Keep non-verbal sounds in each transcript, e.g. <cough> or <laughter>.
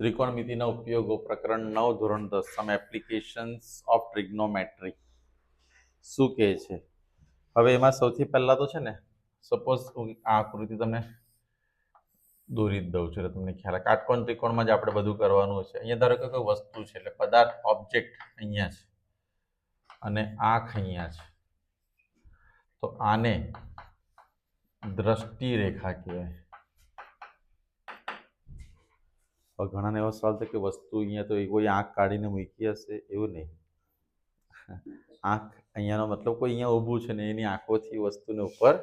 ત્રિકોણમિતિના ઉપયોગો પ્રકરણ નવ, ધોરણ દસ સમ એપ્લિકેશન્સ ઓફ ટ્રિગ્નોમેટ્રી શું કહે છે? હવે એમાં સૌથી પહેલાં તો છે ને સપોઝ હું આ આકૃતિ તમને દોરી જ દઉં છું તમને ખ્યાલ. કાટકોણ ત્રિકોણમાં જ આપણે બધું કરવાનું છે. અહીંયા ધારો કે કોઈ વસ્તુ છે, એટલે પદાર્થ ઓબ્જેક્ટ અહીંયા છે અને આંખ અહીંયા છે. તો આને દ્રષ્ટિ રેખા કહેવાય. હવે ઘણાને એવો સવાલ થાય કે વસ્તુ અહીંયા તો એ કોઈ આંખ કાઢીને મૂકી હશે? એવું નહીં. આંખ અહીંયાનો મતલબ કોઈ અહીંયા ઊભું છે ને એની આંખોથી વસ્તુને ઉપર?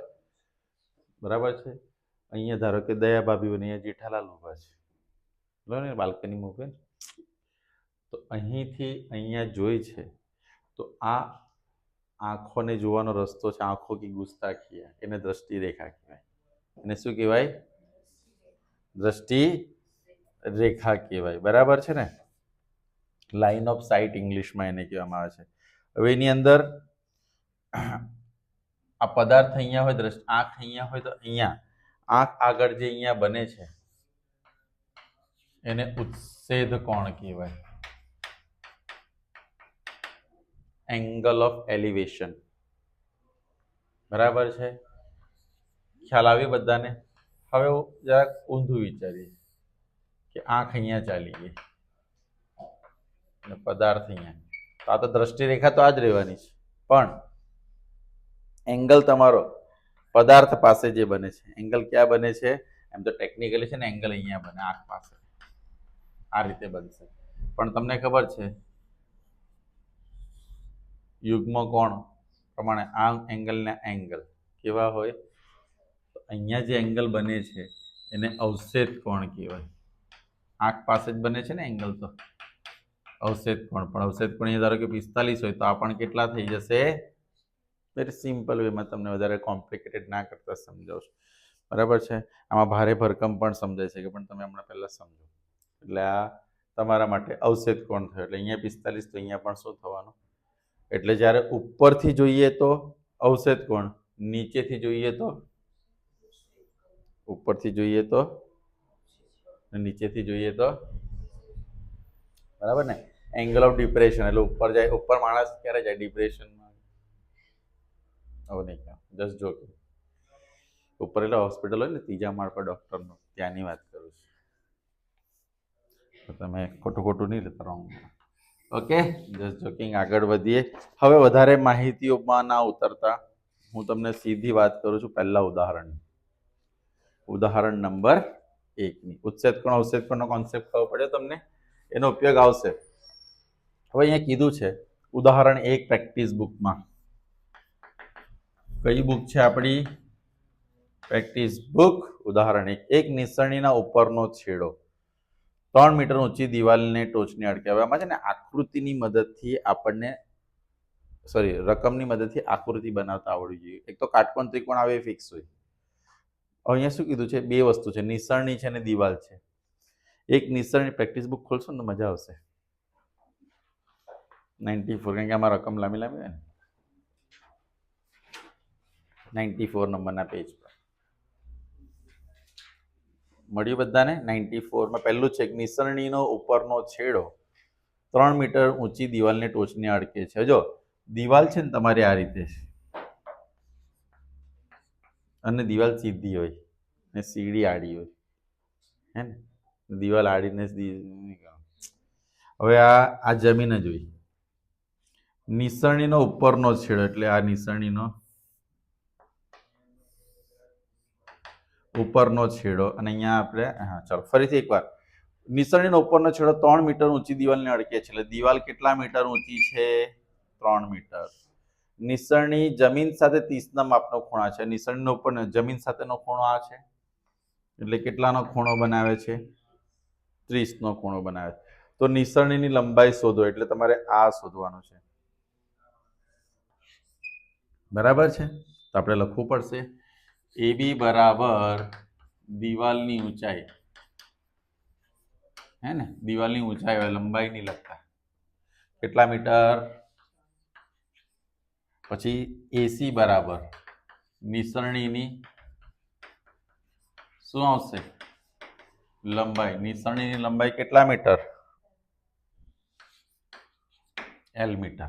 બરાબર છે? અહીંયા ધારો કે દયા ભાભી અને અહીંયા જેઠાલાલ ઊભા છે. બરાબર ને બાલ્કની મૂકે તો અહીંથી અહીંયા જોઈ છે. તો આ આંખોને જોવાનો રસ્તો છે, આંખો કી ગુસ્તાખિયા એને દ્રષ્ટિ રેખા કહેવાય. એને શું કહેવાય? દ્રષ્ટિ રેખા કહેવાય. બરાબર છે ને? લાઇન ઓફ સાઇટ ઇંગ્લિશમાં એને કહેવામાં આવે છે. હવે એની અંદર આ પદાર્થ અહીંયા હોય દ્રષ્ટિ આંખ અહીંયા હોય તો અહીંયા, આંખ આગળ જે અહીંયા બને છે, એને ઉત્સેદ કોણ કહેવાય? એંગલ ઓફ એલિવેશન બરાબર છે? ખ્યાલ આવ્યો બધાને? હવે જરાક ઊંધું વિચારીએ કે આંખ અહીંયા ચાલી ગઈ. અને પદાર્થ અહીંયા. તો આ તો દ્રષ્ટિરેખા તો આ જ રહેવાની છે. પણ એંગલ તમારો પદાર્થ પાસે જે બને છે. એંગલ ક્યાં બને છે? એમ તો ટેકનિકલી છે ને એંગલ અહીંયા બને, આંખ પાસે. આ રીતે બનશે. પણ તમને ખબર છે, યુગ્મ કોણ પ્રમાણે આ એંગલના એંગલ કેવા હોય? અહીંયા જે એંગલ બને છે, એને અવશેષ કોણ કહેવાય? આંખ પાસે જ બને છે ને એંગલ તો. અવશેષ કોણ? પણ અવશેષ કોણ ધારો કે પિસ્તાલીસ હોય તો આ પણ કેટલા થઈ જશે? વેરી સિમ્પલ વેમાં તમને વધારે કોમ્પ્લિકેટેડ ના કરતા સમજાવશું બરાબર છે? આમાં ભારે ભરકમ પણ સમજાય છે કે પણ તમે હમણાં પહેલાં સમજો. એટલે આ તમારા માટે અવશેષ કોણ થયો? એટલે અહીંયા પિસ્તાલીસ તો અહીંયા પણ શું થવાનું? એટલે જ્યારે ઉપરથી જોઈએ તો અવશેષ કોણ? નીચેથી જોઈએ તો? ઉપરથી જોઈએ તો નીચેથી જોઈએ તો બરાબર ને? એંગલ ઓફ ડિપ્રેશન એટલે ઉપર જાય, ઉપર માણસ ક્યારે જાય? ડિપ્રેશનમાં હવે નહીં જસ્ટ જોકિંગ ઉપર એટલે હોસ્પિટલ હોય ને, ત્રીજા માળ પર ડૉક્ટરનું ત્યાંની વાત કરું છું. તો તમે ખોટું ખોટું નહીં લેતા રોંગ ઓકે જસ્ટ જોકિંગ આગળ વધીએ. હવે વધારે માહિતીઓમાં ના ઉતરતા. હું તમને સીધી વાત કરું છું પહેલા ઉદાહરણ. ઉદાહરણ નંબર એકની. ઉચ્છેદ કોણ કોન્સેપ્ટ ખબર પડ્યો તમને? એનો ઉપયોગ આવશે. હવે અહીંયા કીધું છે, ઉદાહરણ એક પ્રેક્ટિસ બુકમાં કઈ બુક છે આપણી? પ્રેક્ટિસ બુક ઉદાહરણ એક. એક નિસરણીના ઉપરનો છેડો. ત્રણ મીટર ઊંચી દિવાલને ટોચને અડકે. છે ને, આકૃતિની મદદથી આપણને સોરી રકમની મદદથી આકૃતિ બનાવતા આવડવી જોઈએ. એક તો કાટકોણ ત્રિકોણ આવે ફિક્સ હોય. અહીંયા શું કીધું છે? બે વસ્તુ છે. નિસરણી છે અને દિવાલ છે. એક નિસરણી પ્રેક્ટિસ બુક ખોલશો ને મજા આવશે. નાઇન્ટી ફોર કારણ કે આમાં રકમ લાંબી લાંબી હોય ને. નાઇન્ટી ફોર નંબરના પેજ પર. મળ્યું બધાને? નાઇન્ટી ફોરમાં પહેલું છે નિસરણીનો ઉપરનો છેડો. ત્રણ મીટર ઊંચી દિવાલને ટોચને અડકે છે. જો, દિવાલ છે ને તમારી આ રીતે છે. અને દિવાલ સીધી હોય ને સીડી આડી હોય. હે ને? દિવાલ આડીને હવે આ આ જમીન જ હોય. નિસરણીનો ઉપરનો છેડો એટલે આ નિસરણીનો ઉપરનો છેડો અને અહીંયા આપણે, હા, ચાલો, ફરીથી એકવાર. નિસરણીનો ઉપરનો છેડો ત્રણ મીટર ઊંચી દિવાલને અડકે છે. એટલે દિવાલ કેટલા મીટર ઊંચી છે? ત્રણ મીટર. નિસરણી જમીન સાથે ત્રીસના માપનો ખૂણા છે. નિસરણીનો પણ જમીન સાથેનો ખૂણો આ છે. એટલે કેટલાનો ખૂણો બનાવે છે? ત્રીસનો ખૂણો બનાવે છે. તો નિસરણીની લંબાઈ શોધો, એટલે તમારે આ શોધવાનું છે. બરાબર છે? તો આપણે લખવું પડશે. એ બી બરાબર દિવાલની ઊંચાઈ. હે ને? દિવાલની ઊંચાઈ લંબાઈ નહીં લખતા. કેટલા મીટર? પછી એસી બરાબર. નિસરણીની શું આવશે? લંબાઈ. નિસરણીની લંબાઈ કેટલા મીટર? L metre.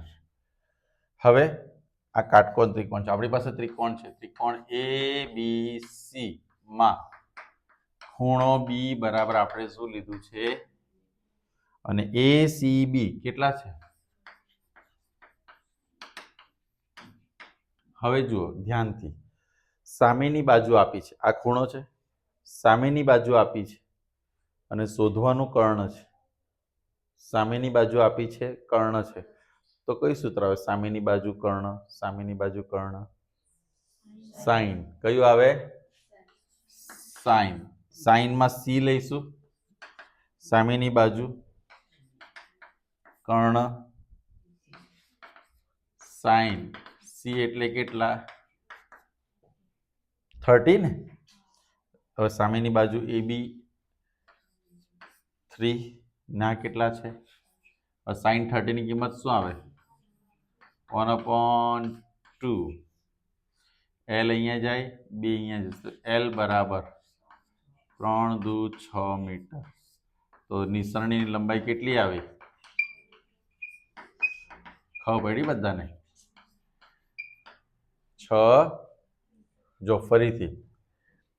હવે આ કાટકોણ ત્રિકોણ છે. આપણી પાસે ત્રિકોણ છે. ત્રિકોણ એ બી સી માં ખૂણો બી બરાબર આપણે શું લીધું છે? અને એ સી બી કેટલા છે? હવે જુઓ, ધ્યાનથી. સામેની બાજુ આપી છે. આ ખૂણો છે. સામેની બાજુ આપી છે. અને શોધવાનું કર્ણ છે. સામેની બાજુ આપી છે કર્ણ છે. તો કઈ સૂત્ર આવે? સામેની બાજુ કર્ણ, સામેની બાજુ કર્ણ. સાઈન. કયું આવે? સાઈન. સાઈનમાં સી લઈશું. સામેની બાજુ કર્ણ. સાઈન. સી એટલે કેટલા? થર્ટી હવે સામેની બાજુ એ બી થ્રી ના કેટલા છે? સાઈન થર્ટીની કિંમત શું આવે? One upon two. એલ અહીંયા જાય, બી અહીંયા જશે. એલ બરાબર ત્રણ દુ છ મીટર. તો નિસરણીની લંબાઈ કેટલી આવી? ખબર પડી બધાને? છ જો ફરીથી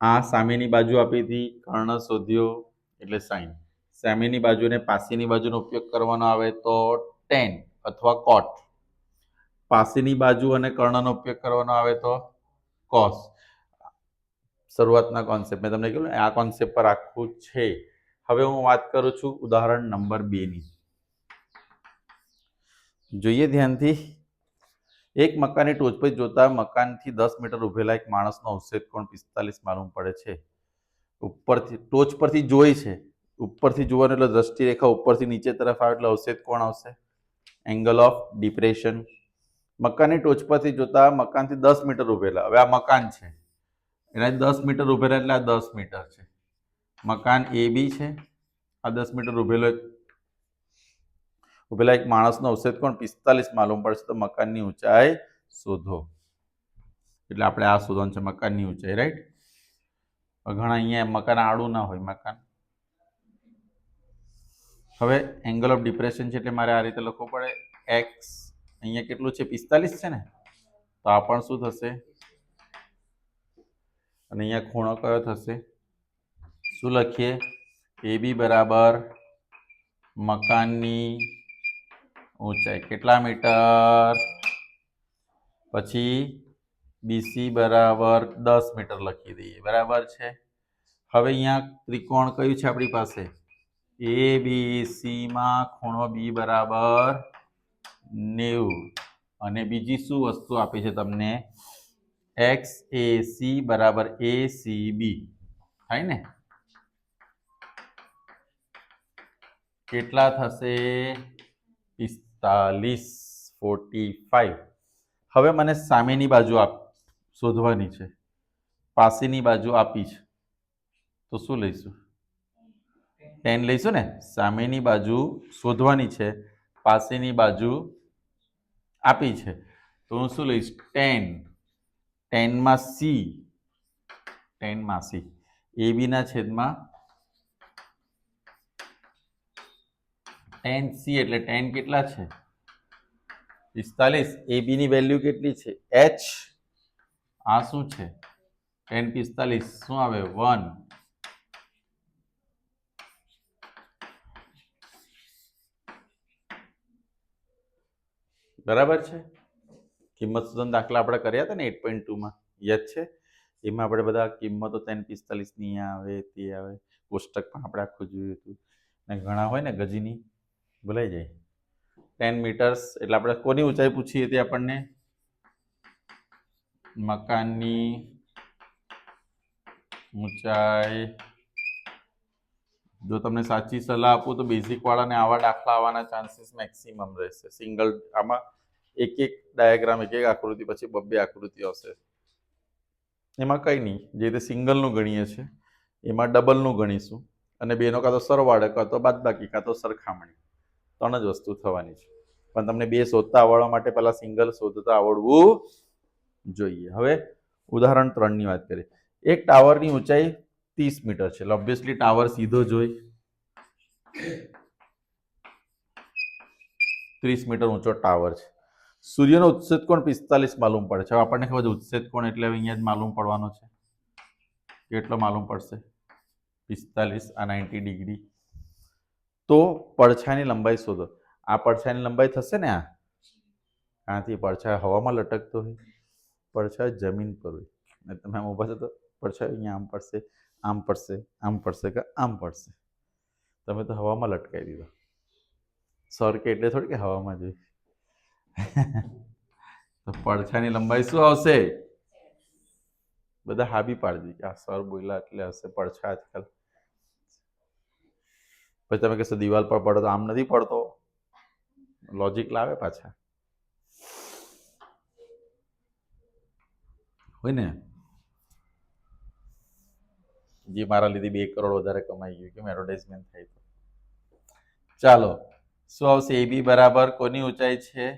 આ સામેની બાજુ આપી હતી, કર્ણ શોધ્યો એટલે સાઈન. સામેની બાજુને પાસેની બાજુનો ઉપયોગ કરવાનો આવે તો ટેન અથવા કોટ. પાસેની બાજુ અને કર્ણનો ઉપયોગ કરવાનો આવે તો કોસ. શરૂઆતના કોન્સેપ્ટ મેં તમને કહ્યું આ કોન્સેપ્ટ પર આખું છે. હવે હું વાત કરું છું ઉદાહરણ નંબર બેની. જોઈએ ધ્યાનથી. એક મકાનની ટોચ પર જોતા મકાનથી દસ મીટર ઉભેલા એક માણસનો અવશેષ કોણ પિસ્તાલીસ માલુમ પડે છે. ઉપરથી, ટોચ પરથી જોઈ છે. ઉપરથી જોવાનું એટલે દ્રષ્ટિરેખા ઉપરથી નીચે તરફ આવે એટલે અવશેષ કોણ આવશે? Angle of depression. મકાનની ટોચ પરથી જોતા મકાનથી દસ મીટર ઉભેલા. હવે આ મકાન છે. એના દસ મીટર ઉભેલા એટલે આ દસ મીટર છે. મકાન એ બી છે. આ દસ મીટર ઉભેલો ઉભેલા એક માણસનો અવશેષ કોણ? પિસ્તાલીસ માલુમ પડશે તો મકાનની ઊંચાઈ શોધો. એટલે આપણે આ શોધવાનું છે મકાનની ઊંચાઈ રાઈટ ઘણા અહીંયા મકાન આડું ના હોય મકાન. હવે એંગલ ઓફ ડિપ્રેશન છે એટલે મારે આ રીતે લખવું પડે. એક્સ અહીંયા કેટલું છે? પિસ્તાલીસ છે ને? તો આ પણ શું થશે? અને અહીંયા ખૂણો કયો થશે? શું લખીએ? એ બી બરાબર મકાનની ઊંચાઈ કેટલા મીટર? પછી બીસી બરાબર દસ મીટર લખી દઈએ. બરાબર છે? હવે અહીંયા ત્રિકોણ કયું છે આપણી પાસે? એ, બી સીમાં ખૂણો બી બરાબર નેવું. અને બીજી શું વસ્તુ આપી છે તમને? એક્સ, એ, સી બરાબર એ, સી, બી. થાય ને? કેટલા થશે? પિસ્તાલીસ ફોર્ટી ફાઈવ હવે મને સામેની બાજુ આપ, શોધવાની છે. પાસેની બાજુ આપી છે. તો શું લઈશું? ટેન લઈશું ને? સામેની બાજુ શોધવાની છે. પાસેની બાજુ આપી છે. તો હું શું લઈશ? ટેન ટેનમાં સી ટેનમાં સી એ બીના છેદમાં ટેન સી એટલે ટેન કેટલા છે? પિસ્તાલીસ. એ બીની વેલ્યુ કેટલી છે? એચ આ શું છે? ટેન પિસ્તાલીસ. શું આવે? વન બરાબર છે? કિંમત સુધન દાખલા આપણે કર્યા હતા ને એટ પોઈન્ટ ટુમાં યાદ છે? એમાં આપણે બધા કિંમતો ટેન પિસ્તાલીસની આવે, તે આવે. કોષ્ટક પણ આપણે આખું જોયું હતું. ને ઘણા હોય ને ગજીની. ભૂલાઈ જાય. ટેન મીટર્સ એટલે આપણે કોની ઊંચાઈ પૂછી હતી આપણને? મકાનની ઊંચાઈ, જો તમને સાચી સલાહ આપું તો બેઝિક વાળાને આવા દાખલા આવવાના ચાન્સીસ મેક્સિમમ રહેશે. સિંગલ આમાં એક એક ડાયાગ્રામ એક એક આકૃતિ પછી બબ્બે આકૃતિ આવશે. એમાં કંઈ નહીં. જે રીતે સિંગલનું ગણીએ છીએ, એમાં ડબલનું ગણીશું. અને બેનો કાં તો સરવાળે કાં તો બાદબાકી, કાં તો સરખામણી. ત્રણ જ વસ્તુ થવાની છે. પણ તમને બે શોધતા આવડવા માટે પહેલા સિંગલ શોધતા આવડવું જોઈએ. હવે ઉદાહરણ ત્રણની વાત કરીએ. એક ટાવરની ઊંચાઈ ત્રીસ મીટર છે. ઓબ્વિયસલી ટાવર સીધો જોઈ. ત્રીસ મીટર ઊંચો ટાવર છે. સૂર્યનો ઉત્સેદ કોણ પિસ્તાલીસ માલુમ પડે છે? હવે આપણને ખબર છે ઉત્સેદ કોણ એટલે અહીંયા જ માલુમ પડવાનો છે. કેટલો માલુમ પડશે? પિસ્તાલીસ આ નાઇન્ટી ડિગ્રી તો પડછાયાની લંબાઈ શોધો. આ પડછાયાની લંબાઈ થશે ને આ? આથી પડછાયો હવામાં લટકતો હોય. પડછાયો જમીન પર હોય. અને તમે આમ ઊભા છો તો પડછાયો અહીંયા આમ પડશે આમ પડશે આમ પડશે કે આમ પડશે. તમે તો હવામાં લટકાવી દીધો. સર કે એટલે થોડી કે હવામાં જોઈ <laughs> તો પડછાની લંબાઈ શું આવશે? બધા હાબી પાડી દીધી આ સર બોલ્યા એટલે હશે પડછા આજકાલ. પછી તમે કહેશો દિવાલ પર પડો તો આમ નથી પડતો? લોજિક લાવે પાછા. હોય ને? જે મારા લીધે બે કરોડ વધારે કમાઈ ગયું કેમ એડવર્ટાઇઝમેન્ટ થાય તો. ચાલો, શું આવશે? એ બી બરાબર કોની ઊંચાઈ છે?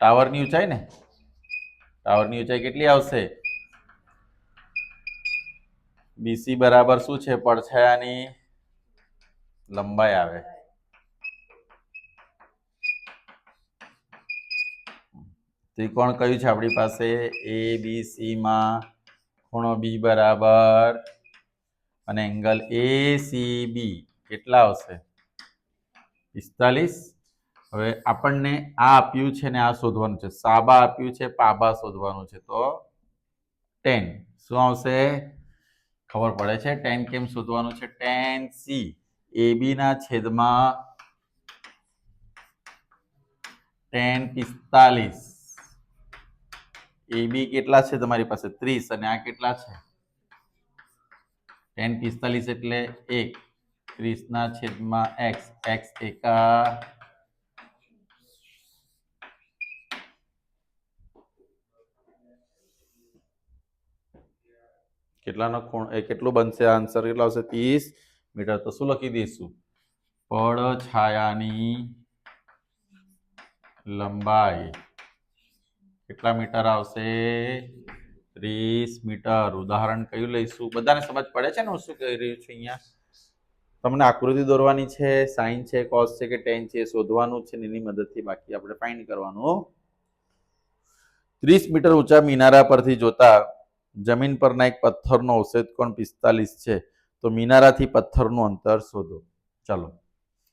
ટાવરની ઊંચાઈ ને? ટાવરની ઊંચાઈ કેટલી આવશે? બીસી બરાબર શું છે? પડછાયાની લંબાઈ આવે. ત્રિકોણ કયું છે આપણી પાસે? એ બી સી માં ખૂણો બી બરાબર. અને એંગલ એ સી બી કેટલા આવશે? પિસ્તાલીસ. હવે આપણને આ આપ્યું છે ને આ શોધવાનું છે. સાબા આપ્યું છે, પાબા શોધવાનું છે. તો ટેન. શું આવશે? ખબર પડે છે. ટેન કેમ શોધવાનું છે? ટેન સી એ બી ના છેદમાં ટેન પિસ્તાલીસ એ બી કેટલા છે તમારી પાસે ત્રીસ અને આ કેટલા છે ટેન પિસ્તાલીસ એટલે એક ત્રીસના છેદમાં એક્સ એક્સ એકા કેટલાનો ખૂણ એ કેટલું બનશે આન્સર કેટલો આવશે ત્રીસ મીટર તો શું લખી દઈશું? પડછાયાની લંબાઈ કેટલા મીટર આવશે? ત્રીસ મીટર. ઉદાહરણ કયું લઈશું? બધાને સમજ પડે છે ને હું શું કહી રહ્યું છું અહીંયા? તમને આકૃતિ દોરવાની છે, સાઇન છે કોસ છે કે ટેન છે શોધવાનું છે એની મદદથી બાકી આપણે ફાઇન્ડ કરવાનું ત્રીસ મીટર ઊંચા મિનારા પરથી જોતા જમીન પરના એક પથ્થરનો ઔષધ કોણ પિસ્તાલીસ છે? તો મિનારાથી પથ્થરનું અંતર શોધો. ચાલો,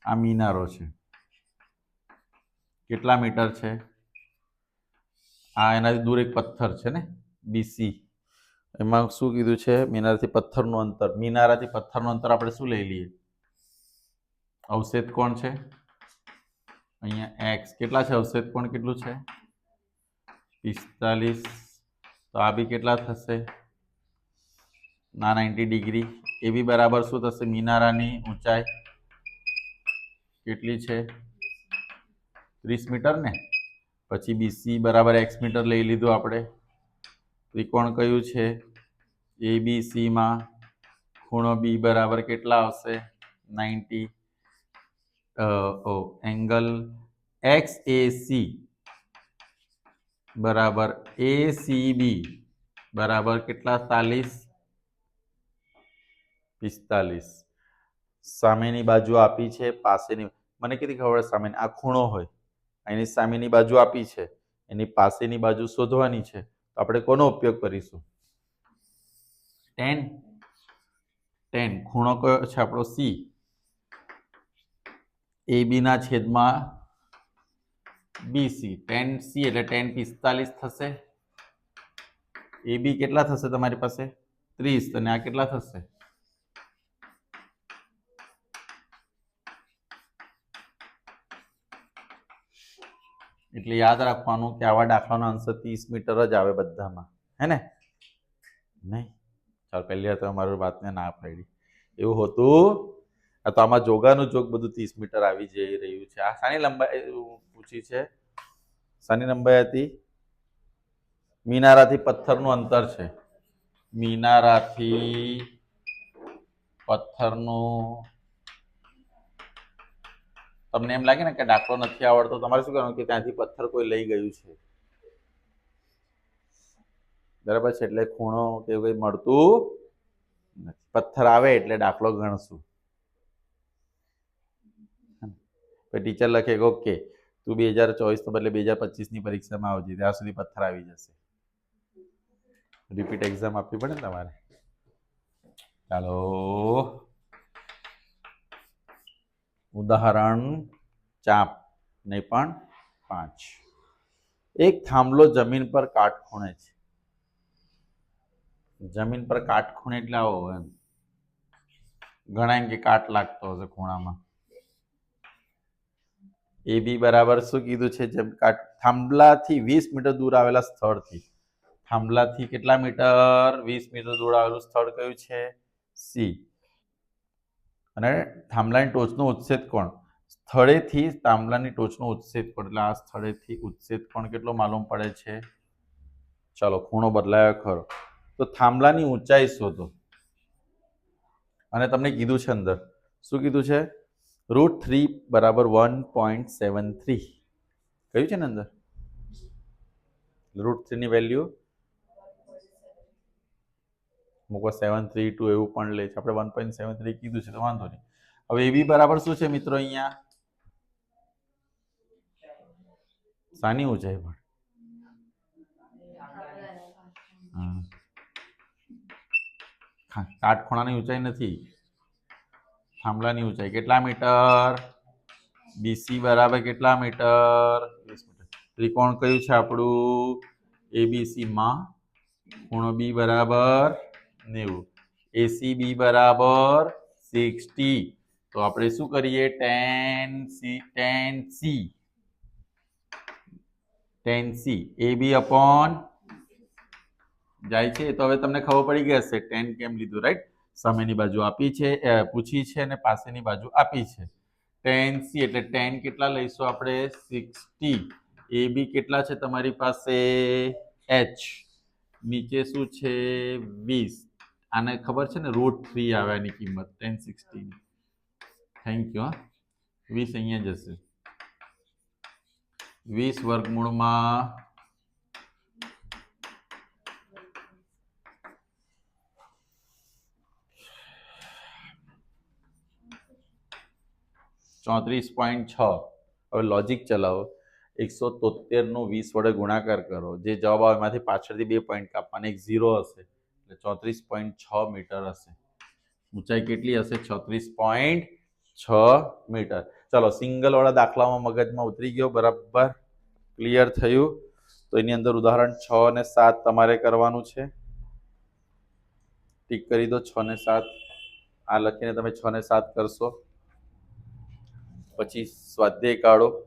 આ મિનારો છે. કેટલા મીટર છે? આ એનાથી દૂર એક પથ્થર છે ને? બીસી એમાં શું કીધું છે? મિનારાથી પથ્થરનું અંતર. મિનારાથી પથ્થરનું અંતર આપણે શું લઈ લઈએ? અવશેષ કોણ છે? અહીંયા એક્સ કેટલા છે? અવશેષ કોણ કેટલું છે? પિસ્તાલીસ. તો આ બી કેટલા થશે? ના નાઇન્ટી ડિગ્રી. એ બી બરાબર શું થશે? મિનારાની ઊંચાઈ કેટલી છે? ત્રીસ મીટર ને? પછી બીસી બરાબર એક્સ મીટર લઈ લીધું આપણે. ત્રિકોણ કયું છે? એ બી સીમાં ખૂણો બી બરાબર કેટલા આવશે? Ninety. Oh, angle X A C બરાબર એ સી બી બરાબર કેટલા? તાલીસ પિસ્તાલીસ. સામેની બાજુ આપી છે, પાસેની, મને કીધી ખબર સામેની, આ ખૂણો હોય. એની સામેની બાજુ આપી છે, એની પાસેની બાજુ શોધવાની છે. તો આપણે કોનો ઉપયોગ કરીશું? ટેન. ટેન. ખૂણો કયો છે આપણો? સી. એ બીના છેદમાં બીસી ટેન સી એટલે ટેન પિસ્તાલીસ થશે. એ બી કેટલા થશે તમારી પાસે? ત્રીસ. અને આ કેટલા થશે? એટલે યાદ રાખવાનું કે આવા દાખલાનો આન્સર ત્રીસ મીટર જ આવે બધામાં. હે ને? નહીં. ચાલ, પહેલી વાર તો અમારું વાતને ના પાડી. એવું હોતું? તો આમાં જોગાનું જોગ બધું ત્રીસ મીટર આવી જઈ રહ્યું છે. આ શાની લંબાઈ પૂછી છે? શાની લંબાઈ હતી? મિનારાથી પથ્થરનું અંતર છે. મિનારાથી પથ્થરનું તમને એમ લાગે ને કે દાખલો નથી આવડતો, તમારે શું કરવાનું કે ત્યાંથી પથ્થર કોઈ લઈ ગયું છે? બરાબર છે, એટલે ખૂણો કે કંઈ મળતું પથ્થર આવે એટલે દાખલો ગણશું. ટીચર લખે કે ઓકે, તું બે હજાર ચોવીસ બદલે બે હજાર પચીસની પરીક્ષામાં આવજે, ત્યાં સુધી પથ્થર આવી જશે. રિપીટ એક્ઝામ આપવી પડે તમારે? ચાલો. ઉદાહરણ ચાપ નહીં પણ પાંચ. એક થાંભલો જમીન પર કાટખૂણે છે. જમીન પર કાટખૂણે એટલે આવો એમ. ઘણા એમ કે કાટ લાગતો હશે ખૂણામાં. એ બી બરાબર શું કીધું છે? જેમ કાટ થાંભલાથી વીસ મીટર દૂર આવેલા સ્થળથી. થાંભલાથી કેટલા મીટર? વીસ મીટર દૂર આવેલું સ્થળ કયું છે? સી. અને થાંભલાની ટોચનો ઉચ્છેદ કોણ? સ્થળેથી થાંભલાની ટોચનો ઉચ્છેદ કોણ? એટલે આ સ્થળેથી ઉચ્છેદ કોણ કેટલો માલુમ પડે છે? ચાલો, ખૂણો બદલાયો ખરો. તો થાંભલાની ઊંચાઈ શોધો. અને તમને કીધું છે અંદર. શું કીધું છે? રૂટ થ્રી બરાબર વન પોઈન્ટ સેવન થ્રી. કયું છે ને અંદર? રૂટ થ્રીની વેલ્યુ? મૂકો સેવન થ્રી ટુ એવું પણ લે છે. આપણે વન પોઈન્ટ સેવન થ્રી કીધું છે તો વાંધો નહીં. હવે એ બી બરાબર શું છે મિત્રો અહીંયા? સાની ઊંચાઈ પણ. કાટખૂણાની ઊંચાઈ નથી. થાંભલાની ઊંચાઈ કેટલા મીટર? બીસી બરાબર કેટલા મીટર? ત્રિકોણ કયું છે આપણું? એબીસીમાં ખૂણો બી બરાબર નેવું. એસી બી બરાબર સિક્સટી તો આપણે શું કરીએ? Tan C tan C tan C A B upon જાય છે. તો હવે તમને ખબર પડી ગઈ હશે ટેન કેમ લીધું રાઈટ સામેની બાજુ આપી છે પૂછી છે અને પાસેની બાજુ આપી છે. ટેન સી એટલે ટેન કેટલા લઈશું આપણે? સિક્સટી એ બી કેટલા છે તમારી પાસે? એચ નીચે શું છે? વીસ. આને ખબર છે ને રૂટ થ્રી આવે આની કિંમત ટેન સિક્સટીની થેન્ક યુ હા. વીસ અહીંયા જશે. વીસ વર્ગમૂળમાં ચોત્રીસ પોઈન્ટ છ. હવે લોજિક ચલાવો. એકસો તોતેરનો વીસ વડે ગુણાકાર કરો. જે જવાબ આવે એમાંથી પાછળથી બે પોઈન્ટ કાપવાના. એક ઝીરો હશે. એટલે ચોત્રીસ પોઈન્ટ છ મીટર હશે. ઊંચાઈ કેટલી હશે? છત્રીસ પોઈન્ટ છ મીટર. ચલો, સિંગલવાળા દાખલામાં મગજમાં ઉતરી ગયો, બરાબર? ક્લિયર થયું? તો એની અંદર ઉદાહરણ છ અને સાત તમારે કરવાનું છે. ટીક કરી દો, છ ને સાત. આ લખીને તમે છ ને સાત કરશો. પછી સ્વાધ્યાય કાઢો.